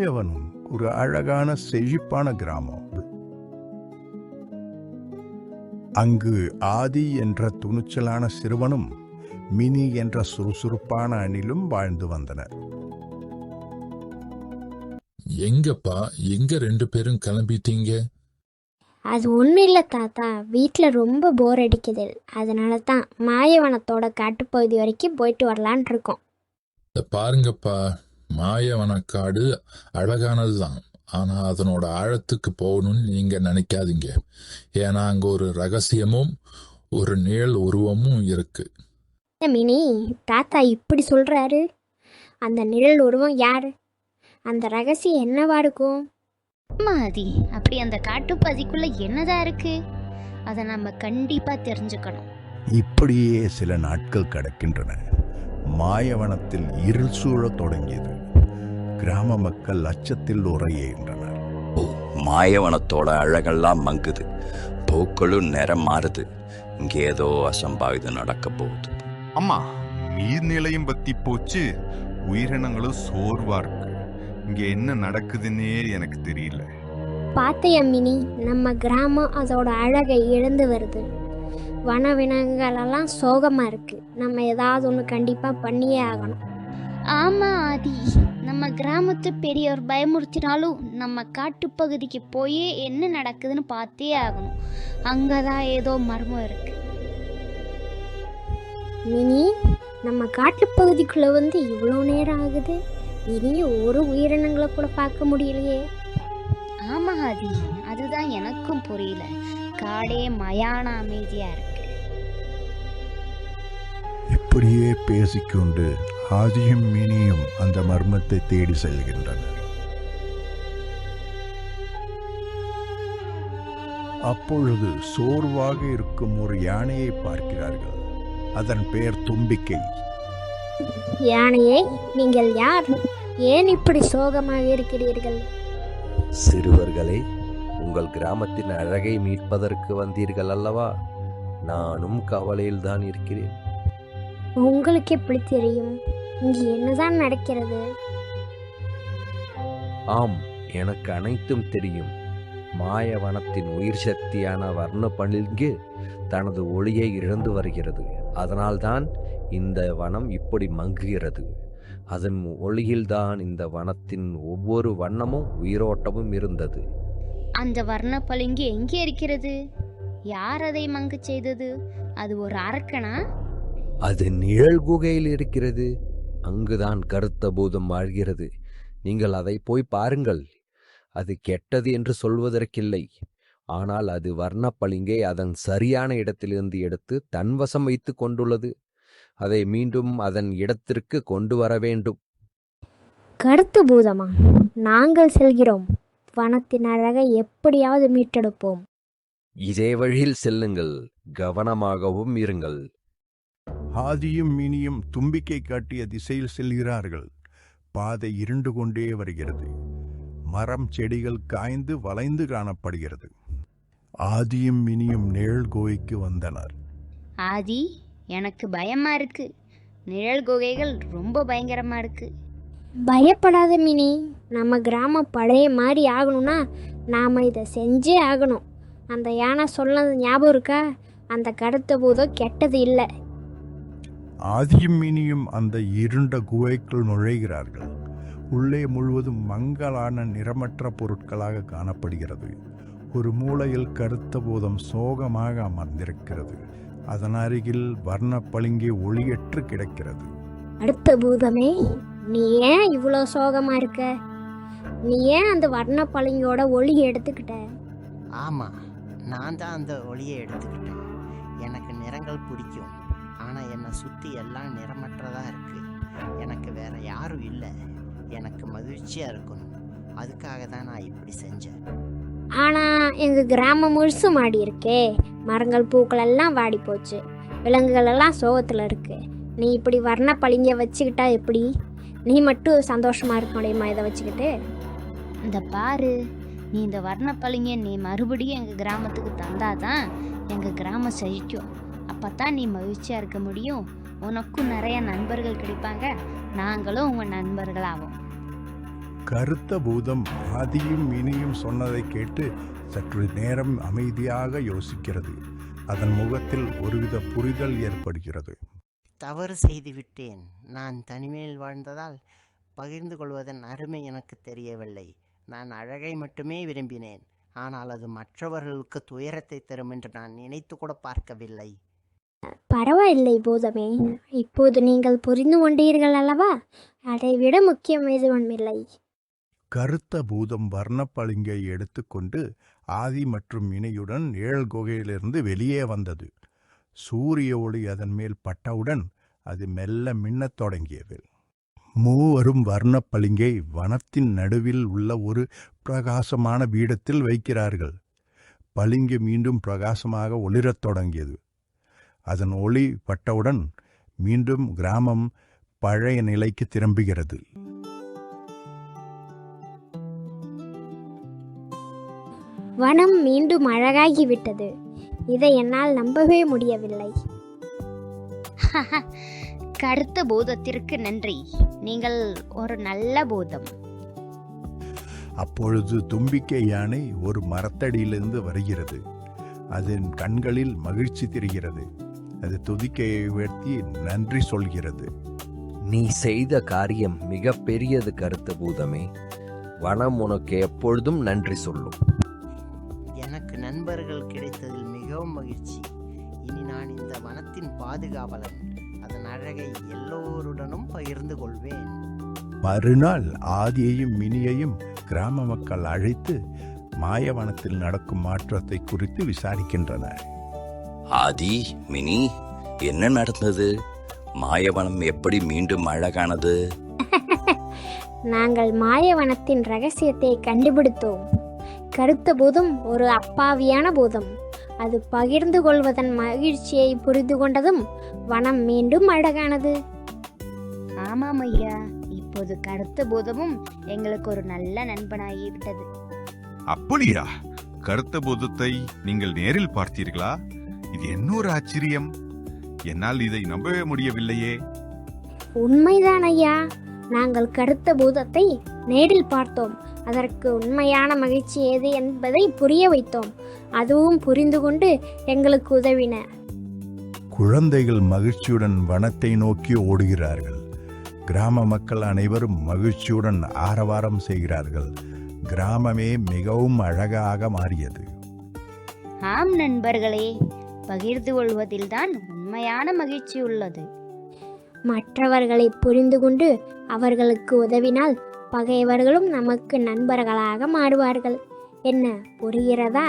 மாயவனம் ஒரு அழகான செழிப்பான கிராமம் அங்கு ஆதி என்ற துணிச்சலான சிறுவனும் மினி என்ற சுறுசுறுப்பான அணிலும் வாழ்ந்து வந்தனர். எங்கப்பா எங்க ரெண்டு பேரும் கிளம்பிட்டீங்க? அது ஒன்றும் இல்லை தாத்தா. வீட்டில் ரொம்ப போர் அடிக்குது. அதனால தான் மாயவனத்தோட காட்டுப்பகுதி வரைக்கும் போயிட்டு வரலான் இருக்கோம். இத பாருங்கப்பா மாயவனக்காடு அழகானதுதான். ஆனா அதனோட ஆழத்துக்கு போகணும்னு நீங்க நினைக்காதீங்க. ஏன்னா அங்க ஒரு ரகசியமும் ஒரு நிழல் உருவமும் இருக்கு. மினி தாத்தா இப்படி சொல்கிறாரு அந்த நிழல் உருவம் யார்? அந்த ரகசியம் என்னவா இருக்கும்? மாதி அப்படி அந்த காட்டுப்பதிக்குள்ள என்னதான் இருக்கு? அதை நம்ம கண்டிப்பா தெரிஞ்சுக்கணும். இப்படியே சில நாட்கள் கடக்கின்றன. மாயவனத்தில் இருள் சூழத் தொடங்கியது. கிராம மக்கள் அச்சத்தில் உரையுகின்றனர் ஓ மாயவனத்தோட அழகெல்லாம் மங்குது. பூக்களும் நிறம் மாறுது. இங்கே ஏதோ அசம்பாவிதம் நடக்க போகுது. அம்மா நீர்நிலையும் பத்தி போச்சு. உயிரினங்களும் சோர்வா இருக்கு. இங்க என்ன நடக்குதுன்னே எனக்கு தெரியல. பார்த்தையா மினி. நம்ம கிராமம் அதோட அழகை இழந்து வருது. வனவினங்களெல்லாம் சோகமாக இருக்குது நம்ம ஏதாவது ஒன்று கண்டிப்பாக பண்ணியே ஆகணும். ஆமா ஆதி. நம்ம கிராமத்து பெரியவர் பயமுறுத்தினாலும் நம்ம காட்டுப்பகுதிக்கு போய் என்ன நடக்குதுன்னு பார்த்தே ஆகணும். அங்கதான் ஏதோ மர்மம் இருக்கு. மினி நம்ம காட்டுப்பகுதிக்குள்ளே வந்து இவ்வளோ நேரம் ஆகுது. இனியும் ஒரு உயிரினங்களை கூட பார்க்க முடியலையே. ஆமா ஆதி. அதுதான் எனக்கும் புரியல. காடே மயான அமைதியா இருக்கு. இப்படியே பேசிக்கொண்டு ஆதியும் மினியும் அந்த மர்மத்தை தேடி செல்கின்றனர். அப்பொழுது சோர்வாக இருக்கும் ஒரு யானையை பார்க்கிறார்கள். அதன் பெயர் தும்பிக்கை. யானையே நீங்கள் யார்? ஏன் இப்படி சோகமாக இருக்கிறீர்கள்? சிறுவர்களே உங்கள் கிராமத்தின் அழகை மீட்பதற்கு வந்தீர்கள் அல்லவா? நானும் கவலையில்தான் இருக்கிறேன். உங்களுக்கு எப்படி தெரியும். இங்கே என்னதான் நடக்கிறது? ஆம் எனக்கு அனைத்தும் தெரியும். மாயவனத்தின் உயிர் சக்தியான வர்ண பளிங்கு தனது ஒளியை இழந்து வருகிறது. அதனால்தான் இந்த வனம் இப்படி மங்குகிறது. அதன் ஒளியில்தான் இந்த வனத்தின் ஒவ்வொரு வண்ணமும் உயிரோட்டமும் இருந்தது. அந்த வர்ண பளிங்கு எங்கே இருக்கிறது? யார் அதை மங்கு செய்தது? அது ஒரு அரக்கனா? அது நிழல் குகையில் இருக்கிறது. அங்குதான் கருத்த பூதம் வாழ்கிறது. நீங்கள் அதை போய் பாருங்கள். அது கெட்டது என்று சொல்வதற்கில்லை. ஆனால் அது வர்ணப்பளிங்கை அதன் சரியான இடத்திலிருந்து எடுத்து தன்வசம் வைத்துக் கொண்டுள்ளது. அதை மீண்டும் அதன் இடத்திற்கு கொண்டு வர வேண்டும். கருத்து பூதமா? நாங்கள் செல்கிறோம். வனத்தின் அழகை எப்படியாவது மீட்டெடுப்போம். இதே வழியில் செல்லுங்கள். கவனமாகவும் இருங்கள். ஆதியும் மினியும் தும்பிக்கை காட்டிய திசையில் செல்கிறார்கள். பாதை இருண்டு கொண்டே வருகிறது. மரம் செடிகள் காய்ந்து வளைந்து காணப்படுகிறது. ஆதியும் மினியும் நிழல் கோய்க்கு வந்தனர். ஆதி எனக்கு பயமா இருக்கு. நிழல் குகைகள் ரொம்ப பயங்கரமா இருக்கு. பயப்படாத மினி. நம்ம கிராமம் பழைய மாதிரி ஆகணும்னா நாம் இதை செஞ்சே ஆகணும். அந்த யானை சொன்னது ஞாபகம் இருக்கா? அந்த கருத்த பூதம் கெட்டது இல்லை. ஆதியும் மினியும் அந்த இருண்ட குகைக்குள் நுழைகிறார்கள். உள்ளே முழுவதும் மங்கலான நிறமற்ற பொருட்களாக காணப்படுகிறது. ஒரு மூலையில் கருத்த பூதம் சோகமாக அமர்ந்திருக்கிறது. அதன் அருகில் வர்ணப்பளிங்கி ஒளியற்று கிடக்கிறது. அடுத்த பூதமே நீ ஏன் இவ்வளோ சோகமாக இருக்க? நீ ஏன் அந்த வர்ண பழங்கியோட ஒளி எடுத்துக்கிட்ட? ஆமாம் நான் தான் அந்த ஒளியை எடுத்துக்கிட்டேன். எனக்கு நிறங்கள் பிடிக்கும். ஆனால் என்னை சுற்றி எல்லாம் நிறமற்றதாக இருக்குது எனக்கு வேற யாரும் இல்லை. எனக்கு மகிழ்ச்சியாக இருக்கணும். அதுக்காக தான் நான் இப்படி செஞ்சேன். ஆனால் எங்கள் கிராமம் முழுசு மாடி இருக்கே. மரங்கள் பூக்கள் எல்லாம் வாடி போச்சு. விலங்குகள் எல்லாம் சோகத்தில் இருக்கு. நீ இப்படி வர்ண பளிங்க வச்சுக்கிட்டா எப்படி? நீ மட்டும் சந்தோஷமா இருக்க முடியுமா இதை வச்சுக்கிட்டு? இந்த பாரு நீ இந்த வர்ண பளிங்க நீ மறுபடியும் எங்கள் கிராமத்துக்கு தந்தாதான் எங்கள் கிராமம் செழிக்கும். அப்போ தான் நீ மகிழ்ச்சியாக இருக்க முடியும். உனக்கும் நிறைய நண்பர்கள் கிடைப்பாங்க. நாங்களும் உங்கள் நண்பர்களாவோம். கருத்த பூதம் ஆதியும் இனியும் சொன்னதை கேட்டு சற்று நேரம் அமைதியாக யோசிக்கிறது. அதன் முகத்தில் ஒருவித புரிதல் ஏற்படுகிறது. தவறு செய்துவிட்டேன் நான் தனிமையில் வாழ்ந்ததால் பகிர்ந்து கொள்வதன் அருமை எனக்கு தெரியவில்லை. நான் அழகை மட்டுமே விரும்பினேன். ஆனால் அது மற்றவர்களுக்கு துயரத்தை தரும் என்று நான் நினைத்து கூட பார்க்கவில்லை. பரவாயில்லை பூதமே. இப்போது நீங்கள் புரிந்து கொண்டீர்கள் அல்லவா? அதைவிட முக்கியம் எதுவுமில்லை. கருத்த பூதம் வர்ணப்பளிங்கை எடுத்துக்கொண்டு ஆதி மற்றும் இணையுடன் ஏழ் குகையிலிருந்து வெளியே வந்தது. சூரிய ஒளி அதன் மேல் பட்டவுடன் அது மெல்ல மின்னத் தொடங்கியது. மூவரும் வர்ணப்பளிங்கை வனத்தின் நடுவில் உள்ள ஒரு பிரகாசமான பீடத்தில் வைக்கிறார்கள். பளிங்கு மீண்டும் பிரகாசமாக ஒளிரத் தொடங்கியது. அதன் ஒளி பட்டவுடன் மீண்டும் கிராமம் பழைய நிலைக்கு திரும்புகிறது. வனம் மீண்டும் அழகாகிவிட்டது. இதை என்னால் நம்பவே முடியவில்லை. கருத்த பூதத்திற்கு நன்றி. நீங்கள் ஒரு நல்ல பூதம். அப்பொழுது தும்பிக்கை யானை ஒரு மரத்தடியிலிருந்து வருகிறது. அதன் கண்களில் மகிழ்ச்சி தெரிகிறது. அது துதிக்கையை உயர்த்தி நன்றி சொல்கிறது. நீ செய்த காரியம் மிக பெரியது கருத்த பூதமே. வனம் உனக்கு எப்பொழுதும் நன்றி சொல்லும். நண்பர்கள் கிடைத்ததில் மிகவும் மகிழ்ச்சி. இனி நான் இந்த வனத்தின் பாதுகாவலன். அதன் அழகை எல்லோருடனும் பகிர்ந்து கொள்வேன். மறுநாள் ஆதியையும் மினியையும் கிராம மக்கள் அழைத்து மாயவனத்தில் நடக்கும் மாற்றத்தை குறித்து விசாரிக்கின்றனர். ஆதி மினி என்ன நடந்தது? மாயவனம் எப்படி மீண்டும் அழகானது? நாங்கள் மாயவனத்தின் ரகசியத்தை கண்டுபிடித்தோம். கருத்த பூதம் ஒரு அப்பாவியான பூதம். அது பகிர்ந்து கொள்வதன் மகிழ்ச்சியை புரிந்து கொண்டதும் வனம் மீண்டும் அழகானது. ஆமாம் ஐயா. இப்போது கருத்த பூதமும் எங்களுக்கு ஒரு நல்ல நண்பனாகிவிட்டது. அப்படியா? கருத்த பூதத்தை நீங்கள் நேரில் பார்த்தீர்களா? இது என்ன ஒரு ஆச்சரியம். என்னால் இதை நம்பவே முடியவில்லையே. உண்மைதான் ஐயா. நாங்கள் கருத்த பூதத்தை நேரில் பார்த்தோம். அதற்கு உண்மையான மகிழ்ச்சி எது என்பதை புரிய வைத்தோம். அதுவும் புரிந்து கொண்டு எங்களுக்கு உதவின. குழந்தைகள் மகிழ்ச்சியுடன் வனத்தை நோக்கி ஓடுகிறார்கள். கிராம மக்கள் அனைவரும் மகிழ்ச்சியுடன் ஆரவாரம் செய்கிறார்கள். கிராமமே மிகவும் அழகாக மாறியது. ஆம் நண்பர்களே பகிர்ந்து கொள்வதில்தான் உண்மையான மகிழ்ச்சி உள்ளது. மற்றவர்களை புரிந்து கொண்டு அவர்களுக்கு உதவினால் பகைவர்களும் நமக்கு நண்பர்களாக மாறுவார்கள். என்ன புரிகிறதா?